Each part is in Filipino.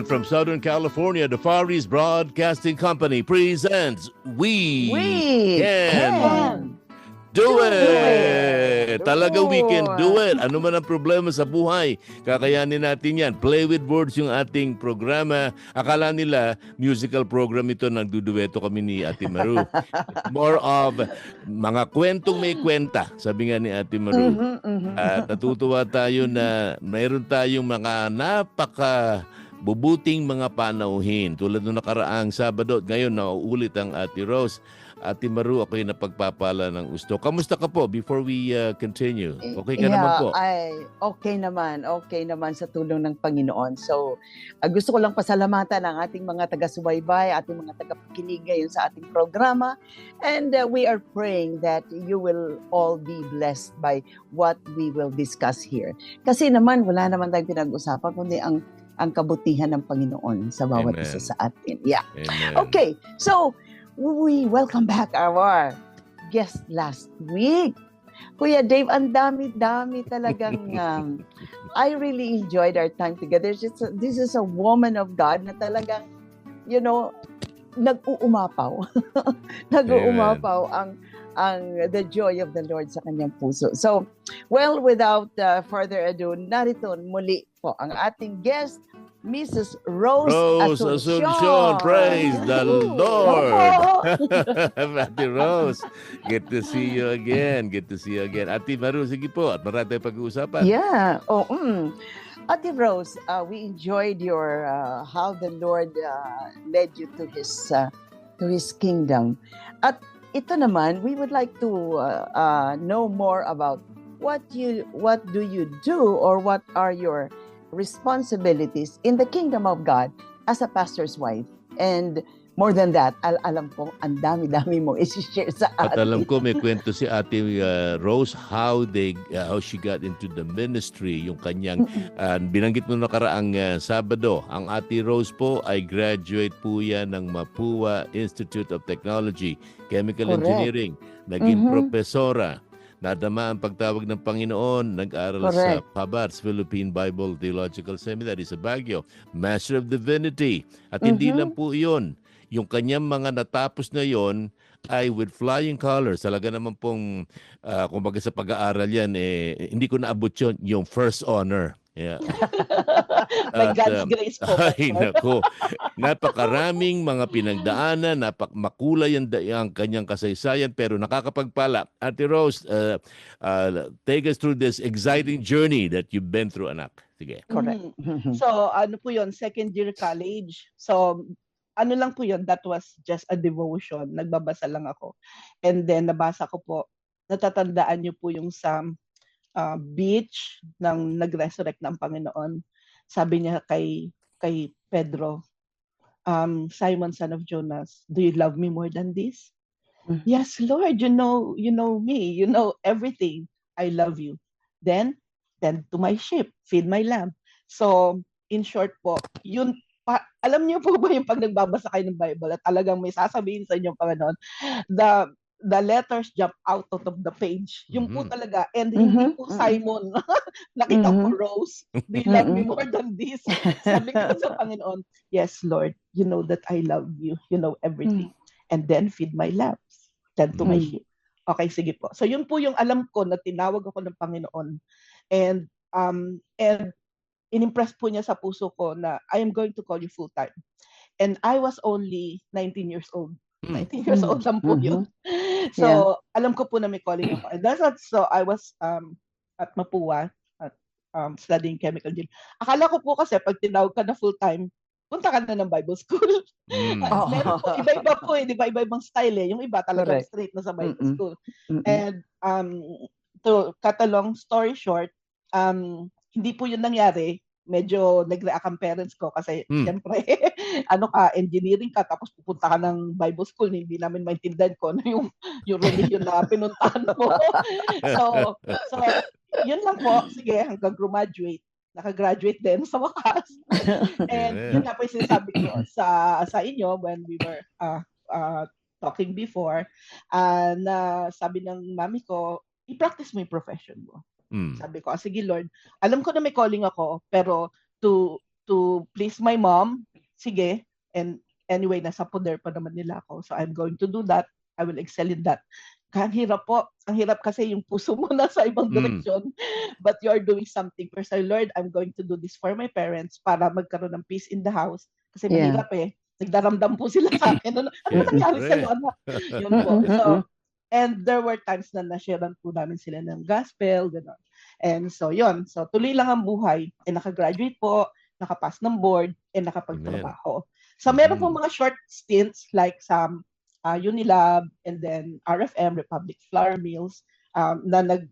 And from Southern California, the Far East Broadcasting Company presents We, We Can, can Do, do it! it! Talaga we can do it. Ano man ang problema sa buhay, kakayanin natin yan. Play with words yung ating programa. Akala nila, musical program ito, nagdudueto kami ni Ate Maru. More of mga kwentong may kwenta, sabi nga ni Ate Maru. Mhm, mhm. At natutuwa tayo na mayroon tayong mga napaka bubuting mga panauhin. Tulad nung nakaraang Sabado, ngayon nauulit ang Ate Rose. Ate Maru, ako'y napagpapala ng gusto. Kamusta ka po before we uh, continue? Okay ka yeah, naman po? Ay, okay naman. Okay naman sa tulong ng Panginoon. So, ah, gusto ko lang pasalamatan ang ating mga taga-subaybay, ating mga taga-pakinig ngayon sa ating programa. And uh, we are praying that you will all be blessed by what we will discuss here. Kasi naman, wala naman tayong pinag-usapan, kundi ang ang kabutihan ng Panginoon sa bawat Amen. isa sa atin. Yeah. Amen. Okay, so we welcome back our guest last week. Kuya Dave, ang dami-dami talagang um, I really enjoyed our time together. This is, a, this is a woman of God na talagang, you know, nag-uumapaw. nag-uumapaw ang ang the joy of the Lord sa kanyang puso. So, well, without uh, further ado, narito muli po ang ating guest, Mrs. Rose, Rose Asuncion. Asuncion, praise the! Lord. Ate Rose, good to see you again. Good to see you again. Ate Maru, sige po. At marami pag-uusapan. Yeah. Oh, mm. Ate Rose, uh, we enjoyed your uh, how the Lord uh, led you to His uh, to His kingdom. At ito naman, we would like to uh, uh, know more about what you what do you do or what are your responsibilities in the kingdom of God as a pastor's wife. And more than that, al alam ko, ang dami-dami mo i-share sa At atin. alam ko may kwento si Ate uh, Rose how they uh, how she got into the ministry, yung kanyang uh, binanggit mo nakaraang uh, Sabado. Ang Ate Rose po ay graduate po yan ng Mapua Institute of Technology, Chemical Correct. Engineering, naging Mhm. profesora. Nadama ang pagtawag ng Panginoon, nag-aral sa Correct. PABARS, Philippine Bible Theological Seminary sa Baguio, Master of Divinity. At hindi Mhm. lang po iyon, yung kanyang mga natapos na yon ay with flying colors. Talaga naman pong, uh, kumbaga sa pag-aaral yan, eh, hindi ko naabot yun, yung first honor. Yeah. By At, God's um, grace po. Ay, nako. Napakaraming mga pinagdaanan, napak makulay ang, ang kanyang kasaysayan, pero nakakapagpala. Ate Rose, uh, uh, take us through this exciting journey that you've been through, anak. Sige. Correct. Mhm. So, ano po yun, second year college. So, ano lang po yun, that was just a devotion. Nagbabasa lang ako. And then, nabasa ko po, natatandaan niyo po yung sa ah, beach ng nag-resurrect ng Panginoon. Sabi niya kay, kay Pedro, um, Simon, son of Jonas, do you love me more than this? Mhm. Yes, Lord, you know, you know me, you know everything. I love you. Then, tend to my sheep, feed my lamb. So, in short po, yun, pa, alam niyo po ba yung pag nagbabasa kayo ng Bible at talagang may sasabihin sa inyo, Panginoon, the, the letters jump out of the page. Yung po Mhm. talaga, and hindi Mhm, po mhm. Simon, nakita ko Mhm. Rose, do you love me Mhm. more than this? Sabi ko sa Panginoon, yes, Lord, you know that I love you. You know everything. And then feed my lambs. Tend to my Mm. sheep. Okay, sige po. So yun po yung alam ko na tinawag ako ng Panginoon. And um and inimpress po niya sa puso ko na I am going to call you full time. And I was only 19 years old. Hmm. 19 years Mm. old lang po Mhm. yun. So, alam ko po na may calling ako. And that's what, so I was um at Mapua at um studying chemical engineering. Akala ko po kasi pag tinawag ka na full time, punta ka na ng Bible school. Mm. Oh. Meron po, iba-iba po eh, di ba? Iba-ibang style eh. Yung iba talaga Correct. straight na sa Bible Mm-mm. school. Mm-mm. And um, to cut a long story short, um, hindi po yun nangyari. Medyo nag-react ang parents ko kasi Hmm. syempre ano ka engineering ka tapos pupunta ka ng Bible school hindi namin maintindihan ko ano yung yung religion na pinuntahan mo. so so yun lang po sige hanggang graduate nakagraduate din sa wakas. And Yeah. yun nga po yung sinasabi ko sa sa inyo when we were uh, uh, talking before uh, na sabi ng mami ko i-practice mo yung profession mo. Mm. Sabi ko, ah, sige Lord, alam ko na may calling ako, pero to to please my mom, sige, and anyway, nasa poder pa naman nila ako. So I'm going to do that. I will excel in that. Ang hirap po. Ang hirap kasi yung puso mo nasa ibang Mm. direksyon. But you are doing something. First, Lord, I'm going to do this for my parents para magkaroon ng peace in the house. Kasi Yeah. mahirap eh. Nagdaramdam po sila sa akin. Ano, ano Yes, nangyari sa'yo, anak? Yun po. So, And there were times na na-sharean po namin sila ng gospel, gano'n. And so, yon So, tuloy lang ang buhay. And nakagraduate po, nakapass ng board, and nakapagtrabaho. So, meron Mhm. po mga short stints like sa uh, Unilab, and then RFM, Republic Flour Mills, um, na nag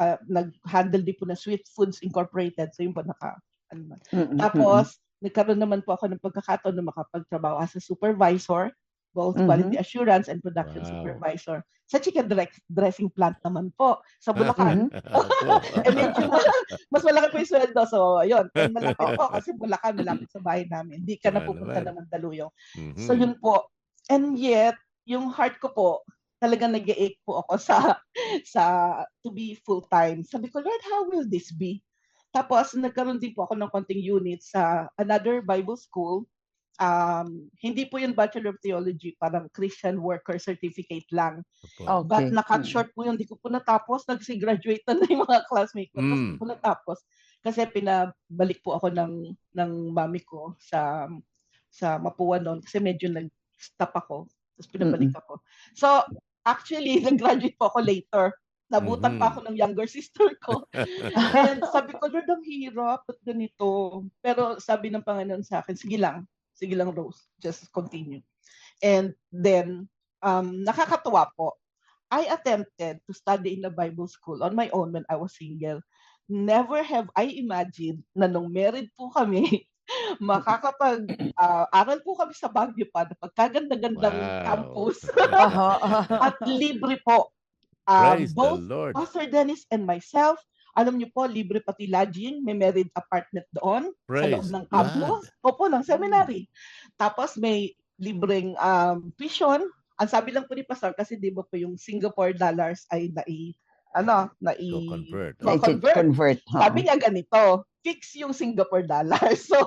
uh, nag-handle din po na Sweet Foods Incorporated. So, yun po naka, ano man. Mm-mm. Tapos, nagkaroon naman po ako ng pagkakataon na makapagtrabaho as a supervisor, both Mhm. quality assurance and production Wow. supervisor. Sa chicken direct, dressing plant naman po, sa Bulacan. Opo. eh, medyo mas malaki po yung sweldo. So, ayun. And malapit po kasi Bulacan, malapit sa bahay namin. Hindi ka na pupunta naman. ng Mandaluyong. Mhm. So, yun po. And yet, yung heart ko po, talagang nag ache po ako sa sa to be full-time. Sabi ko, Lord, how will this be? Tapos, nagkaroon din po ako ng konting unit sa another Bible school. Um, hindi po yung Bachelor of Theology, parang Christian Worker Certificate lang. Okay. But nakat short po yun, hindi ko po natapos. Nagsi-graduate na na yung mga classmates ko. Tapos Mm. hindi ko natapos. Kasi pinabalik po ako ng, ng mami ko sa sa Mapua noon kasi medyo nag-stop ako. Tapos pinabalik ako. So, actually, nag-graduate po ako later. Nabutan Mhm. pa ako ng younger sister ko. And sabi ko, Lord, ang hirap. Ba't ganito? Pero sabi ng Panginoon sa akin, sige lang. Sige lang, Rose. Just continue. And then, um, nakakatuwa po. I attempted to study in a Bible school on my own when I was single. Never have I imagined na nung married po kami, makakapag ah, aral po kami sa Baguio pa na pagkaganda-gandang Wow. campus at libre po. Um, Praise the both Lord. Pastor Dennis and myself, alam niyo po, libre pati lodging, may married apartment doon sa Praise loob ng God. campus. Opo, ng seminary. Tapos may libreng um, tuition. Ang sabi lang po ni Pastor, kasi di ba po yung Singapore dollars ay nai, ano, nai, To convert. So, Legit convert. convert. oo. sabi niya ganito, fix yung Singapore dollars. So,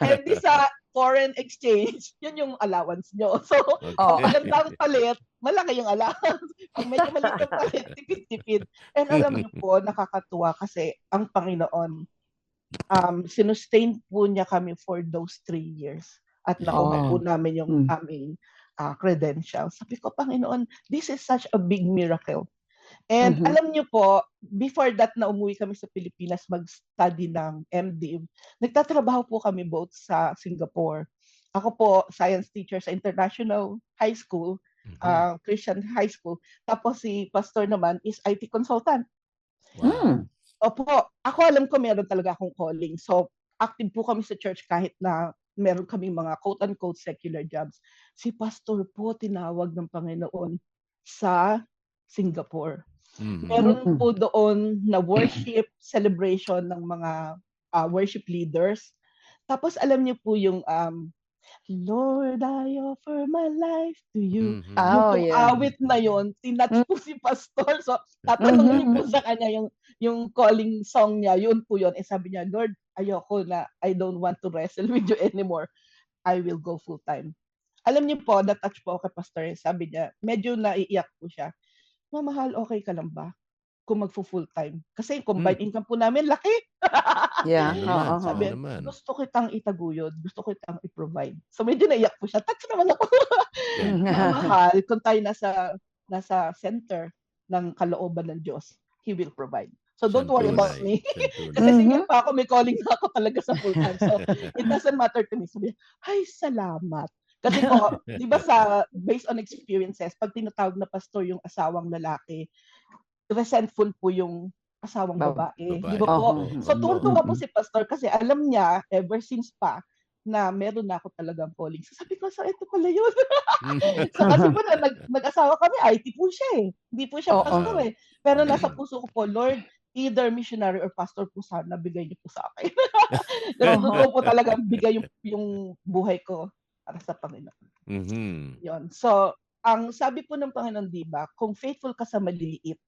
hindi sa foreign exchange, yun yung allowance nyo. So, Oh. magandang palit, malaki yung allowance. Pag medyo maliit yung palit, tipid-tipid. And alam niyo po, nakakatuwa kasi ang Panginoon, um, sinustain po niya kami for those three years. At nakuha Oh. po namin yung Mm. aming uh, credentials. Sabi ko, Panginoon, this is such a big miracle. And Mhm. alam niyo po, before that na umuwi kami sa Pilipinas mag-study ng MDiv, nagtatrabaho po kami both sa Singapore. Ako po, science teacher sa International High School, Uh, Christian High School. Tapos si pastor naman is IT consultant. Wow. Mm. Opo, ako alam ko meron talaga akong calling. So, active po kami sa church kahit na meron kaming mga quote-unquote secular jobs. Si pastor po tinawag ng Panginoon sa Singapore. Mhm. Meron Mm-mm. po doon na worship celebration ng mga ah, worship leaders. Tapos alam niyo po yung um, Lord, I offer my life to you. Yung Oh, pong yeah. awit na yon, tinatch po si pastor. So, tatanungin niyo po sa kanya yung, yung calling song niya, yun po yun. Eh sabi niya, Lord, ayoko na, I don't want to wrestle with you anymore. I will go full time. Alam niyo po, na-touch po ako kay pastor. Sabi niya, medyo naiiyak po siya. Mamahal, okay ka lang ba? Kung magfo-full time. Kasi combined income po namin, laki. Yeah. Oo Sabi, naman. gusto kitang itaguyod, gusto kitang i-provide. So medyo naiyak po siya. Touch naman ako. mahal, kung tayo nasa nasa center ng kalooban ng Diyos, He will provide. So don't worry about me. Kasi single pa ako, may calling na ako talaga sa full time. So it doesn't matter to me. Sabi, ay, salamat. Kasi po, di ba sa, based on experiences, pag tinatawag na pastor yung asawang lalaki, resentful po yung asawang Bab- babae. babae. Di ba po? Oo. So tuwang-tuwa po Mhm. si pastor kasi alam niya ever since pa na meron na ako talagang calling. So sabi ko, so ito pala yun. so kasi po na nag, nag-asawa kami, IT po siya eh. Hindi po siya Oo. pastor eh. Pero nasa puso ko po, Lord, either missionary or pastor po sana bigay niyo po sa akin. Kasi totoo po talaga bigay yung, yung buhay ko para sa Panginoon. Mhm. Yon. So, ang sabi po ng Panginoon, di ba, kung faithful ka sa maliliit,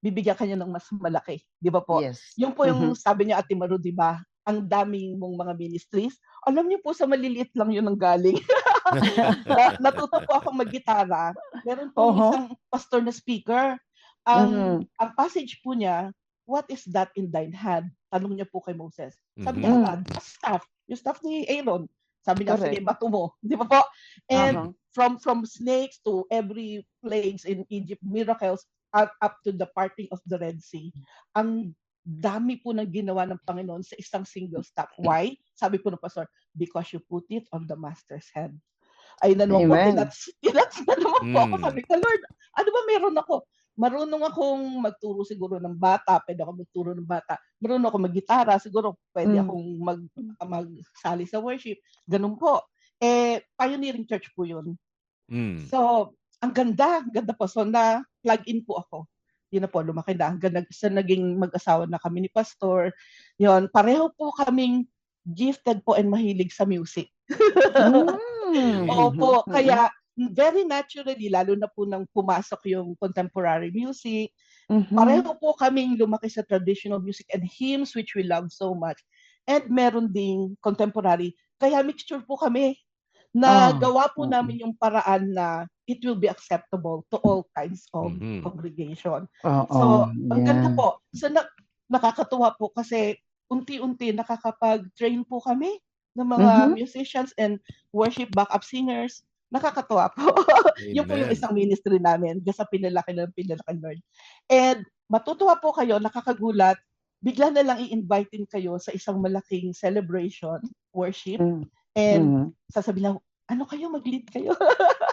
bibigyan ka niya ng mas malaki. Di ba po? Yes. Yung po yung Mhm. sabi niya, Ate Maru, di ba? Ang daming mong mga ministries. Alam niyo po, sa maliliit lang yun ang galing. Na- Natuto po akong mag-gitara. Meron po Oho. isang pastor na speaker. Ang, Mhm. ang passage po niya, what is that in thine hand? Tanong niya po kay Moses. Sabi Mhm. niya, Mhm. "Ah, the staff. Yung staff ni Aaron. Sabi niya, Correct. sige, bato mo. Di ba po? And Aha. from from snakes to every plagues in Egypt, miracles up, up to the parting of the Red Sea. Ang dami po ng ginawa ng Panginoon sa isang single step. Why? Sabi po ng pastor, because you put it on the master's hand. Ay na naman po, Amen. tinats, tinats na naman po ako. Mm. Sabi ko, Lord, ano ba meron ako? Marunong akong magturo siguro ng bata, pwede ako magturo ng bata. Marunong ako maggitara, siguro pwede Mm. akong mag, magsali sa worship. Ganun po. Eh, pioneering church po yun. Mm. So, ang ganda, ganda po. So, na plug in po ako. Yun na po, lumaki na. Hanggang nag, sa naging mag-asawa na kami ni Pastor. Yun, pareho po kaming gifted po and mahilig sa music. Mm. Opo, Mhm. kaya very naturally, lalo na po nang pumasok yung contemporary music, Mhm. pareho po kaming lumaki sa traditional music and hymns which we love so much. And meron ding contemporary. Kaya mixture po kami na Ah, gawa po namin yung paraan na it will be acceptable to all kinds of Mhm. congregation. Oo. So, ang ganda yeah. po. So, na, nakakatuwa po kasi unti-unti nakakapag-train po kami ng mga Mhm. musicians and worship backup singers. Nakakatuwa po. Yun po yung isang ministry namin. Kasi pinalaki ng pinalaki ng Lord. And matutuwa po kayo, nakakagulat, bigla na lang i-invitein kayo sa isang malaking celebration, worship, Mm. and Mhm. sasabihin na, ano kayo, mag-lead kayo.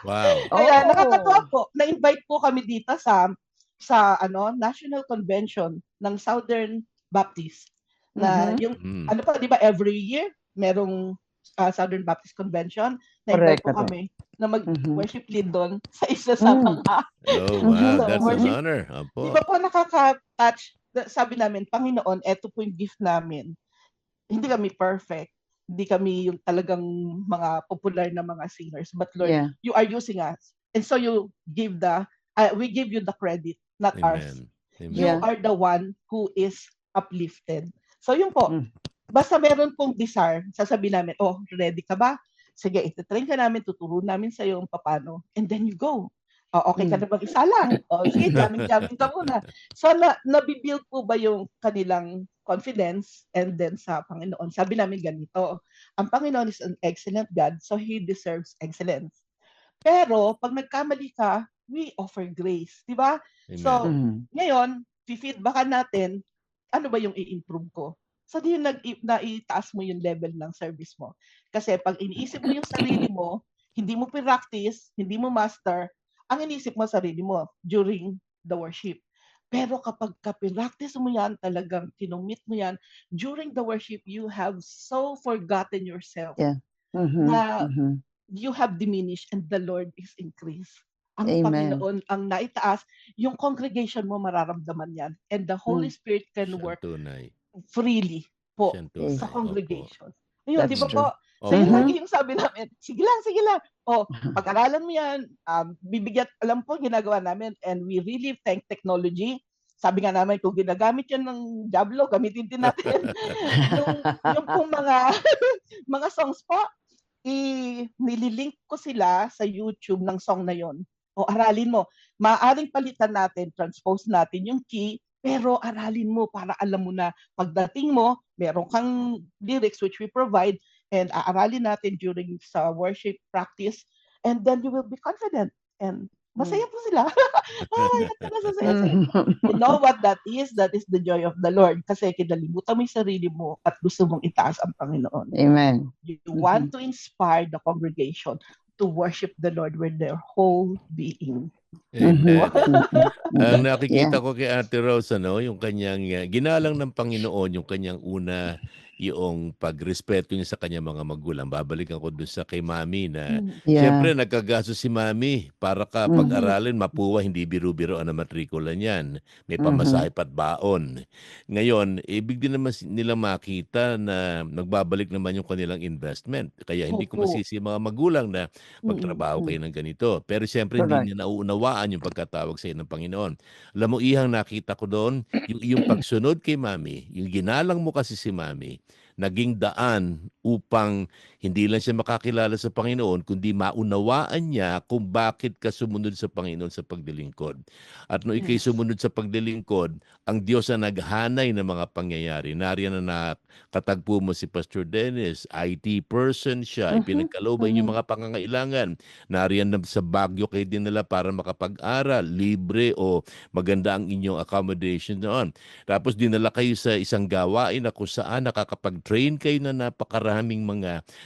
Wow. Kaya Oo. nakakatuwa po, na-invite po kami dito sa sa ano National Convention ng Southern Baptist na Mhm. yung Mm. ano pa 'di ba every year merong ah, Southern Baptist Convention na-invite Correct, po kami na mag-worship lead doon sa isa sa Mm. mga Oh, wow. So, That's an worship- honor. Di Opo. ba po nakaka-touch? Sabi namin, Panginoon, eto po yung gift namin. Hindi kami perfect. Hindi kami yung talagang mga popular na mga singers. But Lord, Yeah. you are using us. And so you give the, uh, we give you the credit, not ours. Amen. Amen. You Yeah. are the one who is uplifted. So yun po. Mm. Basta meron pong desire, sasabihin namin, oh, ready ka ba? Sige, ititrain ka namin, tuturo namin sa iyo paano. And then you go. Oh, okay ka Mm. na bang isa lang? Oh, sige, jamming-jamming ka muna. So, na, nabibuild po ba yung kanilang confidence and then sa Panginoon? Sabi namin ganito, ang Panginoon is an excellent God, so He deserves excellence. Pero, pag nagkamali ka, we offer grace. Di ba? So, Mhm. ngayon, feedbackan natin, ano ba yung i-improve ko? So, di yung nag naitaas mo yung level ng service mo. Kasi pag iniisip mo yung sarili mo, hindi mo practice, hindi mo master, ang iniisip mo sarili mo during the worship. Pero kapag ka-practice mo yan, talagang kinumit mo yan, during the worship, you have so forgotten yourself. Yeah. Mhm. Na- Mhm. You have diminished and the Lord is increased. Ang Amen. Panginoon ang naitaas, yung congregation mo mararamdaman yan. And the Holy Spirit can Siyang work tunay. freely po tunay. sa Opo. congregation. Ayun, That's di ba true. po? Opo. So yun lagi yung sabi namin, sige lang, sige lang. O, pag-aralan mo yan, um, bibigyan, alam po, ginagawa namin, and we really thank technology. Sabi nga namin, kung ginagamit yan ng Diablo, gamitin din natin. yung, yung pong mga, mga songs po, i nililink ko sila sa YouTube ng song na yon. O aralin mo. Maaring palitan natin, transpose natin yung key, pero aralin mo para alam mo na pagdating mo, meron kang lyrics which we provide and aaralin natin during sa worship practice and then you will be confident and masaya po sila. Na sasaya sila. You know what that is? That is the joy of the Lord. Kasi kinalimutan mo yung sarili mo at gusto mong itaas ang Panginoon. Amen. You want to inspire the congregation to worship the Lord with their whole being. Amen. Mhm. Ang nakikita ko kay Ate Rose, ano, yung kanyang uh, ginalang ng Panginoon, yung kanyang una, yung pagrespeto niya sa kanyang mga magulang. Babalikan ko dun sa kay Mami na Yeah. Siyempre, nagkagasto si Mami para ka Mhm. pag-aralin, mapuwa, hindi biro-biro ang matrikula niyan. May Mhm. pamasahe pat baon. Ngayon, ibig din naman nila makita na nagbabalik naman yung kanilang investment. Kaya hindi ko Opo. masisi yung mga magulang na magtrabaho Mm, kayo ng ganito. Pero siyempre, Correct. hindi niya nauunawaan yung pagkatawag sa iyo ng Panginoon. Alam mo, ihang nakita ko doon, yung, yung pagsunod kay Mami, yung ginalang mo kasi si Mami, naging daan upang hindi lang siya makakilala sa Panginoon, kundi maunawaan niya kung bakit ka sumunod sa Panginoon sa paglilingkod. At nung ikay sumunod sa paglilingkod, ang Diyos ang naghanay ng mga pangyayari. Nariyan na nakatagpo mo si Pastor Dennis, IT person siya, Mhm, ipinagkalooban yung mhm. mga pangangailangan. Nariyan na sa Baguio kayo din nila para makapag-aral, libre o maganda ang inyong accommodation doon. Tapos dinala kayo sa isang gawain na kung saan nakakapag-train kayo na napakaraming mga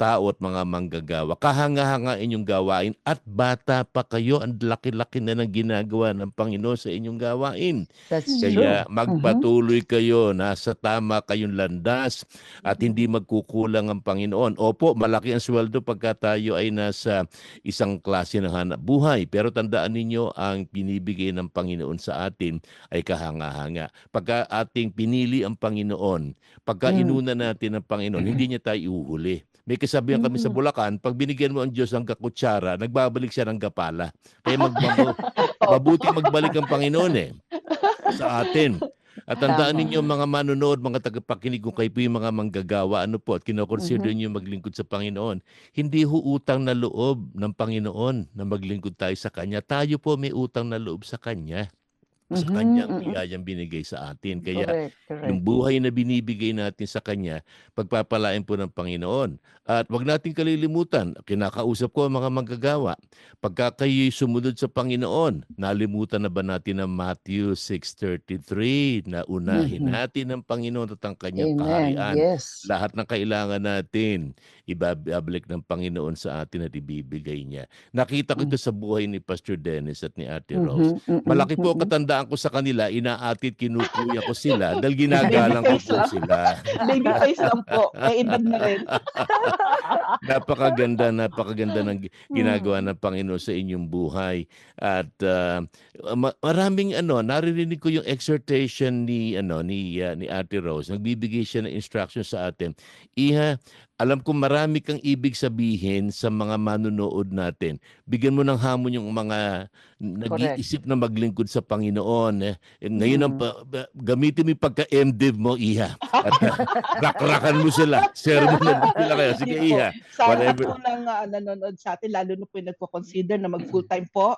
tao at mga manggagawa. Kahanga-hangain yung gawain at bata pa kayo, ang laki-laki na ng ginagawa ng Panginoon sa inyong gawain. That's true. Kaya magpatuloy kayo, nasa tama kayong landas at hindi magkukulang ang Panginoon. Opo, malaki ang sweldo pagka tayo ay nasa isang klase ng hanap buhay. Pero tandaan ninyo, ang binibigay ng Panginoon sa atin ay kahanga-hanga. Pagka ating pinili ang Panginoon, pagka Mm. inuna natin ang Panginoon, hindi niya tayo ihuhuli. May kasabihan kami sa. Bulacan, pag binigyan mo ang Diyos ng kakutsara, nagbabalik siya ng gapala. Kaya magbago, mabuti magbalik ang Panginoon eh sa atin. At tandaan Tama. ninyo mga manonood, mga tagapakinig, kung kayo po yung mga manggagawa, ano po, at kinoconsider Mhm. niyo maglingkod sa Panginoon, hindi ho utang na loob ng Panginoon na maglingkod tayo sa Kanya. Tayo po may utang na loob sa Kanya. Sa Mhm, Kanyang biyayang binigay sa atin. Kaya Correct, correct. yung buhay na binibigay natin sa Kanya, pagpapalain po ng Panginoon. At wag nating kalilimutan, kinakausap ko ang mga manggagawa, pagka kayo'y sumunod sa Panginoon, nalimutan na ba natin ang Matthew 6.33 na unahin Mhm. natin ang Panginoon at ang Kanyang Amen. kaharian. Yes. Lahat ng kailangan natin, ibabalik ng Panginoon sa atin at ibibigay niya. Nakita ko ito sa buhay ni Pastor Dennis at ni Ate Rose. Mhm, mhm, Malaki po katandaan ko sa kanila, inaatid, kinukuya ko sila dahil ginagalang ko po sila. Baby face lang po. May edad na rin. Napakaganda, napakaganda ng gi- ginagawa ng Panginoon sa inyong buhay. At ma- maraming ano, naririnig ko yung exhortation ni ano ni ah, ni Ate Rose. Nagbibigay siya ng instruction sa atin. Iha, alam ko marami kang ibig sabihin sa mga manunood natin. Bigyan mo ng hamon yung mga nag-iisip na maglingkod sa Panginoon. Eh, eh, ngayon ang Mm. pa- ba- gamitin mo yung pagka-MDiv mo, Iha. At rakrakan mo sila. Sermonan mo sila kaya. Sige, Hindi po. Iha. Sa lahat Whatever. po ng ah, nanonood sa atin, lalo na po yung nagko-consider na mag full-time po,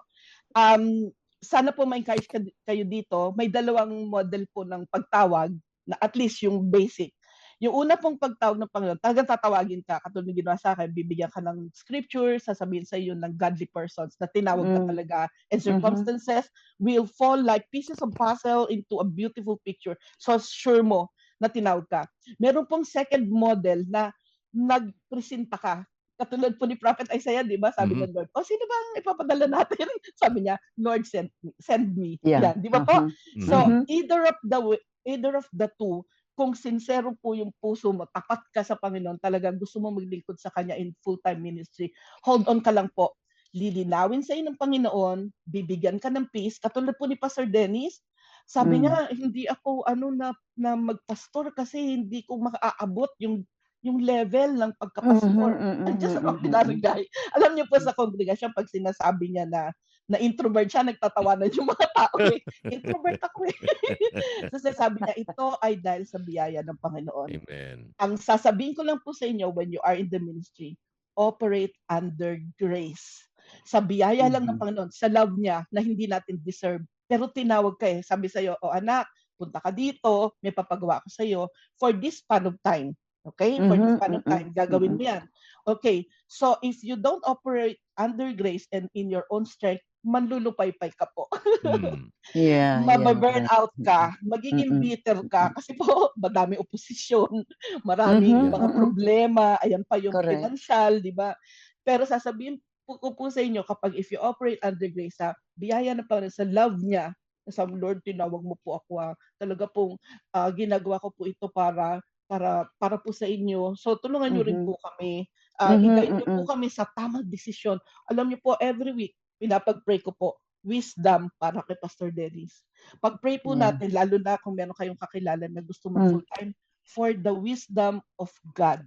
um, sana po ma-encourage ka- kayo dito. May dalawang model po ng pagtawag na at least yung basic. Yung una pong pagtawag ng Panginoon, talagang tatawagin ka, katulad ng ginawa sa akin, bibigyan ka ng scripture, sasabihin sa iyo ng godly persons na tinawag ka Mm. talaga, and Mhm. circumstances will fall like pieces of puzzle into a beautiful picture. So sure mo na tinawag ka. Meron pong second model na nagpresenta ka. Katulad po ni Prophet Isaiah, di ba? Sabi Mhm. ng Lord, o sino ba ang ipapadala natin? Sabi niya, Lord, send me. Send me. Yeah. Yan, di ba po? Mhm. So, Mhm. either of the way- either of the two, kung sincero po yung puso mo, tapat ka sa Panginoon, talagang gusto mo maglingkod sa Kanya in full-time ministry, hold on ka lang po. Lilinawin sa ng Panginoon, bibigyan ka ng peace. Katulad po ni Pastor Dennis, sabi Mm. niya, hindi ako ano na, na magpastor kasi hindi ko makaaabot yung yung level ng pagkapastor. Mhm, mhm, I'm just an mhm, ordinary guy. Alam niyo po sa congregation, pag sinasabi niya na na introvert siya, nagtatawanan yung mga tao eh. Introvert ako eh. so sabi niya, ito ay dahil sa biyaya ng Panginoon. Amen. Ang sasabihin ko lang po sa inyo when you are in the ministry, operate under grace. Sa biyaya lang ng Mhm. Panginoon, sa love niya na hindi natin deserve. Pero tinawag ka eh. Sabi sa'yo, o anak, punta ka dito, may papagawa ko sa'yo for this span of time. Okay? For this Mhm, span of mhm, time, gagawin mo yan. Okay, so if you don't operate under grace and in your own strength, manlulupaypay ka po. Mm. Yeah, yeah, Mababurn yeah. out ka, magiging Mm-mm. bitter ka kasi po madami oposisyon, maraming Mhm, mga problema, ayan pa yung Correct. financial, di ba? Pero sasabihin po ko po sa inyo kapag if you operate under grace sa biyaya na Panginoon sa love niya sa Lord tinawag mo po ako ah, talaga pong ah, ginagawa ko po ito para para para po sa inyo so tulungan niyo rin Mhm. po kami uh, Mhm, i-guide niyo po mhm. kami sa tamang desisyon alam niyo po every week pinapag-pray ko po wisdom para kay Pastor Dennis pag-pray po Yeah. natin lalo na kung meron kayong kakilala na gusto mag Mm. full time for the wisdom of God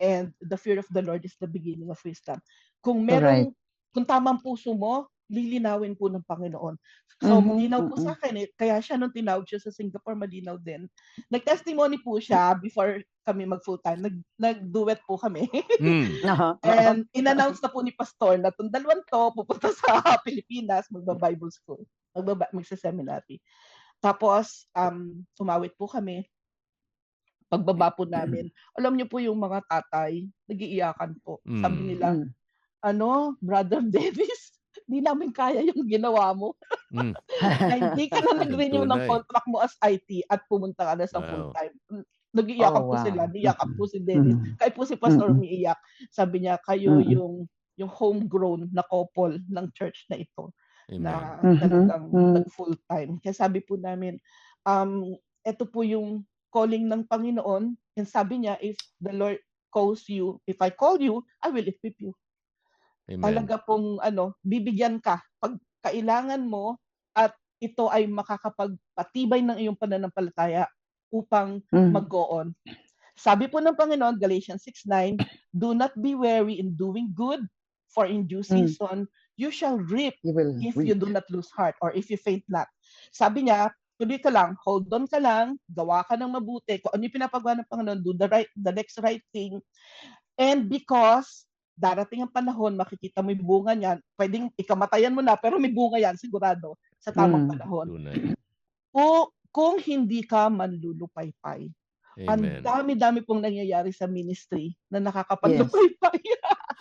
and the fear of the Lord is the beginning of wisdom. Kung meron, kung tamang puso mo, lilinawin po ng Panginoon. So, Mhm, malinaw po mhm. sa akin, eh, kaya siya nung tinawag siya sa Singapore, malinaw din. Nag-testimony po siya before kami mag full time. Nag, nag-duet po kami. Hmm. Aha. And in-announce na po ni Pastor na itong dalawang to pupunta sa Pilipinas, magba-Bible school, magba magsa-seminary. Tapos, um, umawit po kami. Pagbaba po namin, alam niyo po yung mga tatay, nagiiyakan po. Sabi Mm. nila, Mm. ano, Brother Davis, di namin kaya yung ginawa mo. Mm. Na hindi ka na nag-renew ng contract mo as IT at pumunta ka na sa Wow. full-time. Nag-iiyakan Oh, po wow. sila, niyakap po si Dennis. Mhm. Kaya po si Pastor Mm-mm. umiiyak. Sabi niya, kayo Mm-mm. yung yung homegrown na couple ng church na ito Amen. na talagang mhm. nag-full time. Kaya sabi po namin, um, ito po yung calling ng Panginoon. And sabi niya, if the Lord calls you, if I call you, I will equip you. Amen. Talaga pong ano, bibigyan ka pag kailangan mo at ito ay makakapagpatibay ng iyong pananampalataya upang Mm. mag-go on. Sabi po ng Panginoon, Galatians 6.9, Do not be weary in doing good, for in due Mm. season you shall reap You will if reap. you do not lose heart or if you faint not. Sabi niya, tuloy ka lang, hold on ka lang, gawa ka ng mabuti. Kung ano yung pinapagawa ng Panginoon, do the right, the next right thing. And because darating ang panahon, makikita mo yung bunga niyan, pwedeng ikamatayan mo na, pero may bunga yan, sigurado, sa tamang Mm. panahon. O kung hindi ka manlulupaypay. Ang Amen. dami-dami pong nangyayari sa ministry na nakakapagpapaypay. Oo,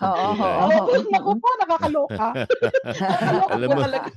oo, Amen. oo. Naku po, nakakaloka. Nakakaloka Alam mo, talaga.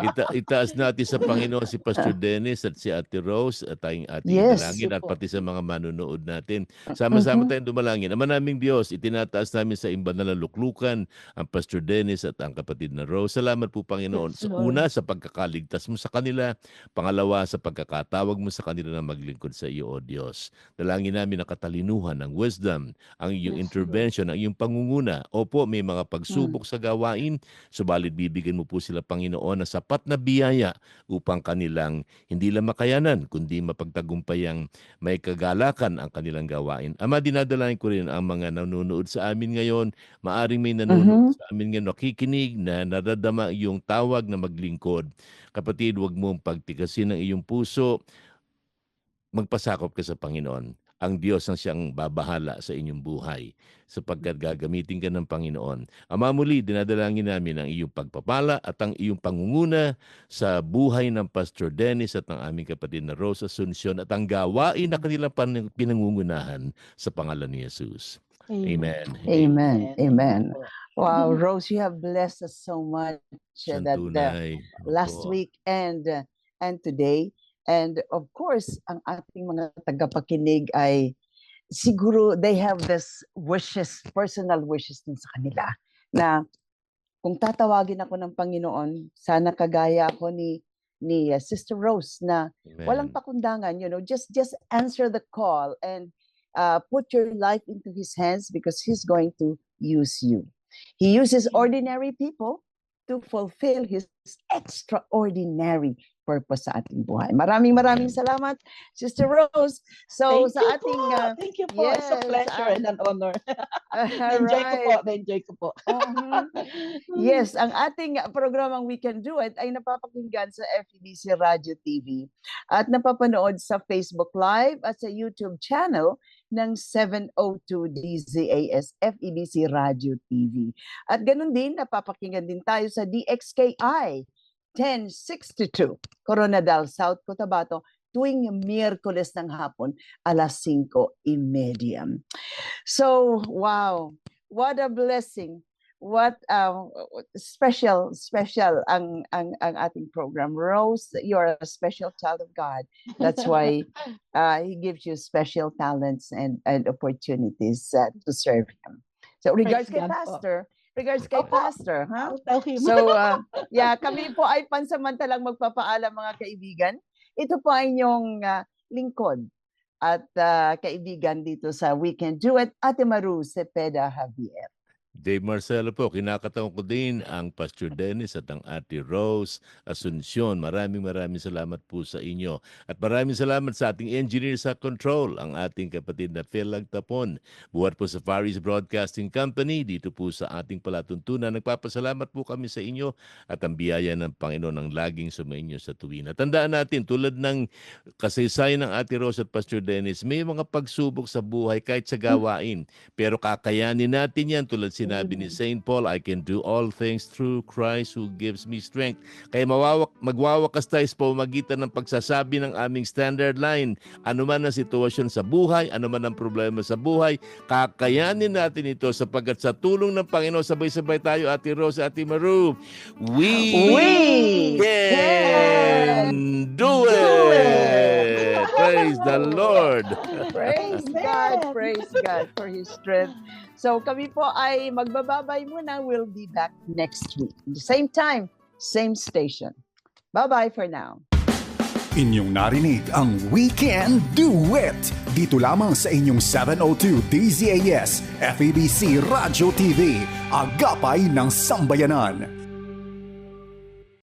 Ita itaas natin sa Panginoon si Pastor Dennis at si Ate Rose at tayong ating Yes. dalangin at pati sa mga manunood natin. Sama-sama Mhm. tayong dumalangin. Ama naming Diyos, itinataas namin sa imba na luklukan ang Pastor Dennis at ang kapatid na Rose. Salamat po Panginoon. Yes, una, sa pagkakaligtas mo sa kanila. Pangalawa, sa pagkakatawag mo sa kanila na maglingkod sa iyo, O Diyos. Dalangin namin ang katalinuhan, ang wisdom, ang iyong Yes, Lord. intervention, ang iyong pangunguna. Opo, may mga pagsubok sa gawain, subalit bibigyan mo po sila, Panginoon, na sapat na biyaya upang kanilang hindi lang makayanan, kundi mapagtagumpayang may kagalakan ang kanilang gawain. Ama, dinadalain ko rin ang mga nanonood sa amin ngayon. Maaring may nanonood Mhm. sa amin ngayon, nakikinig na naradama iyong tawag na maglingkod. Kapatid, huwag mong pagtikasin ang iyong puso. Magpasakop ka sa Panginoon. Ang Diyos ang siyang babahala sa inyong buhay sapagkat gagamitin ka ng Panginoon. Ama muli, dinadalangin namin ang iyong pagpapala at ang iyong pangunguna sa buhay ng Pastor Dennis at ng aming kapatid na Rose Asuncion at ang gawain na kanilang pan- pinangungunahan sa pangalan ni Jesus. Amen. Amen. Amen. po. Wow, Mhm. Rose, you have blessed us so much uh, that uh, last Opo. week and uh, and today. And of course, ang ating mga tagapakinig ay siguro they have this wishes, personal wishes din sa kanila na kung tatawagin ako ng Panginoon, sana kagaya ako ni ni uh, Sister Rose na Amen. walang pakundangan, you know, just just answer the call and uh, put your life into his hands because he's going to use you. He uses ordinary people to fulfill his extraordinary purpose sa ating buhay. Maraming maraming salamat, Sister Rose. So Thank sa ating po. uh, Thank you po. It's a yes, pleasure ah, and an honor. all Na-enjoy ko po. right. Na-enjoy ko po. Mhm. Yes, ang ating uh, programang We Can Do It ay napapakinggan sa FEBC Radio TV at napapanood sa Facebook Live at sa YouTube channel ng 702 DZAS FEBC Radio TV. At ganun din, napapakinggan din tayo sa DXKI 1062 Coronadal South Cotabato tuwing Miyerkules ng hapon alas 5.30. So, wow, what a blessing. What uh, special, special ang, ang, ang ating program. Rose, you're a special child of God. That's why uh, He gives you special talents and, and opportunities uh, to serve Him. So, regards kay God po. Regards kay Opo. Pastor, ha? Him. So, uh, yeah, kami po ay pansamantalang magpapaalam mga kaibigan. Ito po ay inyong uh, lingkod at uh, kaibigan dito sa Weekend Duet, Ate Maru Cepeda Javier. Dave Marcelo po, kinakataon ko din ang Pastor Dennis at ang Ate Rose Asuncion. Maraming maraming salamat po sa inyo. At maraming salamat sa ating engineer sa control, ang ating kapatid na Phil Lagtapon. Buhat po sa Faris Broadcasting Company, dito po sa ating palatuntunan. Nagpapasalamat po kami sa inyo at ang biyaya ng Panginoon ang laging sumainyo sa tuwina. Tandaan natin, tulad ng kasaysayan ng Ate Rose at Pastor Dennis, may mga pagsubok sa buhay kahit sa gawain. Pero kakayanin natin yan tulad sinabi ni St. Paul, I can do all things through Christ who gives me strength. Kaya mawawak, magwawakas tayo sa pamamagitan ng pagsasabi ng aming standard line. Ano man ang sitwasyon sa buhay, ano man ang problema sa buhay, kakayanin natin ito sapagkat sa tulong ng Panginoon, sabay-sabay tayo, Ate Rose, Ate Maru, we, We can do do it! Praise the Lord! Praise Amen. God, praise God for His strength. So kami po ay magbababay muna. We'll be back next week. The same time, same station. Bye-bye for now. Inyong narinig ang Weekend Duet dito lamang sa inyong 702 DZAS FEBC Radio TV, Agapay ng Sambayanan.